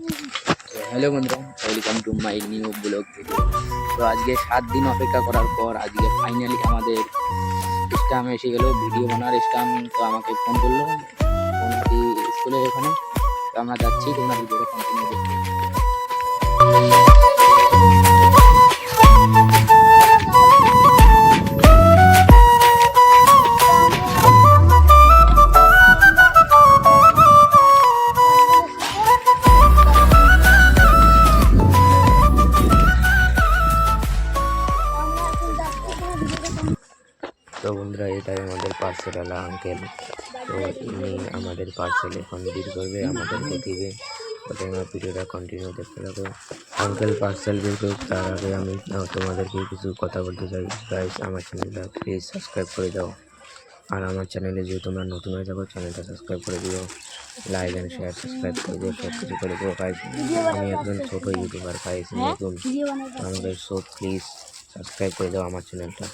Hello বন্ধুরা welcome to my new blog video তো আজকে সাত দিন অপেক্ষা করার পর আজকে ফাইনালি আমাদের স্টাম এসে গেল ভিডিও বানার স্টাম তো আমাকে ফোন করল ফোনটি স্কুলে এখানে। তো আমরা যাচ্ছি তোমরা ভিডিওটা কন্টিনিউ দেখতে তো বন্ধুরা, এটাই আমাদের পার্সেলওয়ালা আঙ্কেল তো ইনি আমাদের পার্সেল এখন ডিল করবে আমাদেরকে দিবে। তো তোমরা ভিডিওটা কন্টিনিউ দেখতে থাকো। আঙ্কেল পার্সেল করুক, তার আগে আমি তোমাদেরকে কিছু কথা বলতে চাই। গাইস আমার চ্যানেলটা প্লিজ সাবস্ক্রাইব করে দাও। আর আমার চ্যানেলে যদি তোমরা নতুন হয়ে থাকো চ্যানেলটা সাবস্ক্রাইব করে দিও। লাইক অ্যান্ড শেয়ার সাবস্ক্রাইব করে দিও, সব কিছু করে দিও। গাইস আমি একজন ছোটো ইউটিউবার গাইস নতুন আমাদের সো প্লিজ সাবস্ক্রাইব করে দাও আমার চ্যানেলটা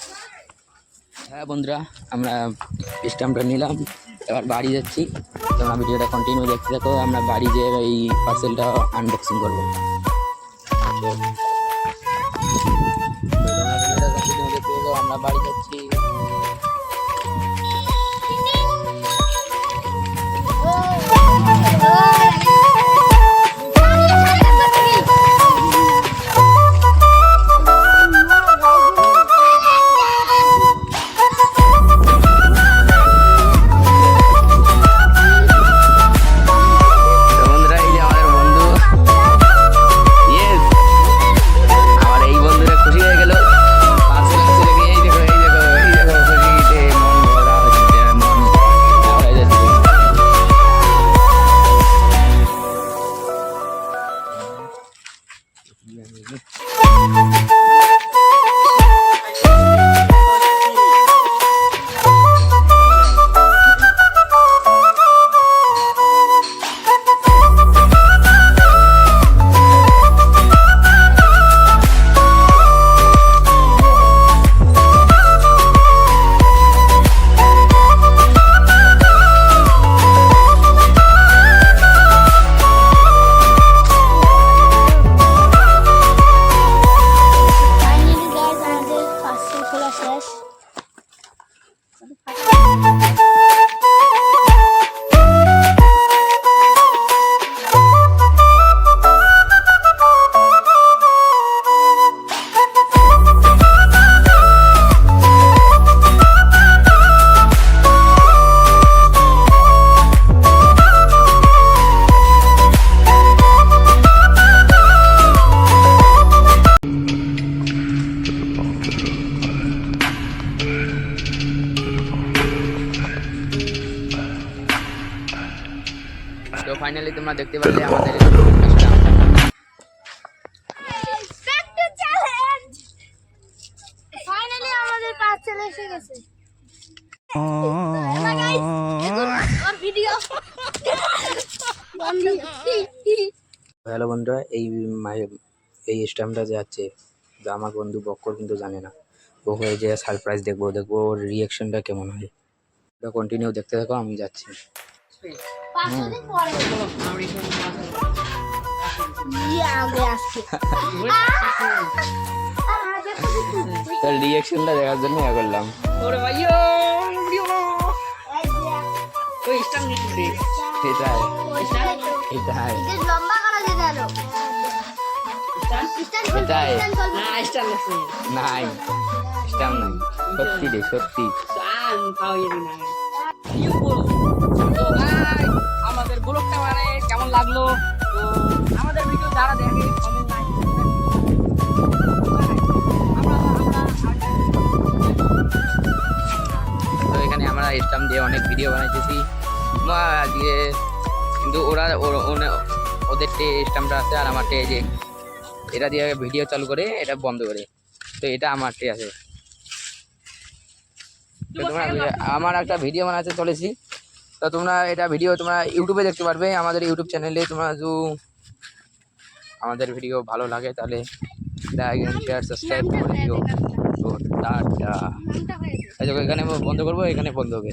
হ্যাঁ বন্ধুরা আমরা স্ট্যাম্পটা নিলাম এবার বাড়ি যাচ্ছি তোমরা ভিডিওটা কন্টিনিউ দেখতে থাকো আমরা বাড়ি যেয়ে এই পার্সেলটা আনবক্সিং করব আমরা বাড়ি যাচ্ছি তো ফাইনালি তোমরা দেখতে পারলে আমাদের ফাইনালি আমাদের পার্সেল এসে গেছে। হ্যালো বন্ধুরা এই এই স্ট্যাম্পটা যে আছে যা আমার বন্ধু বক্কর কিন্তু জানে না। ওকে যে সারপ্রাইজ দেখব দেখব ওর রিয়াকশনটা কেমন হয়। ওটা কন্টিনিউ দেখতে থাকো আমি যাচ্ছি। তার রিয়াকশনটা দেখার জন্য ইয়ে করলাম। ওরে ওই স্টার লম্বা করা যেতে এটাই। নাই। নাই। সত্যি রে সত্যি। আমাদের ব্লগটা মানে কেমন লাগল? তো আমাদের ভিডিও যারা দেখে কমেন্ট লাইক আমরা আমরা তো এখানে আমরা স্ট্যাম্প দিয়ে অনেক ভিডিও বানাইতেছি। মা আজকে কিন্তু ওরা ওদের টে আছে আর আমার টে যে এটা দিয়ে ভিডিও চালু করে এটা বন্ধ করে। তো এটা আমার টে আছে। আমার একটা ভিডিও বানাতে চলেছি। তো তোমরা এটা ভিডিও তোমরা ইউটিউবে দেখতে পারবে আমাদের ইউটিউব চ্যানেলে তোমরা যদি আমাদের ভিডিও ভালো লাগে তাহলে লাইক শেয়ার সাবস্ক্রাইব করে দিও। তো টাটা। এখানে বন্ধ করব এখানে বন্ধ হবে।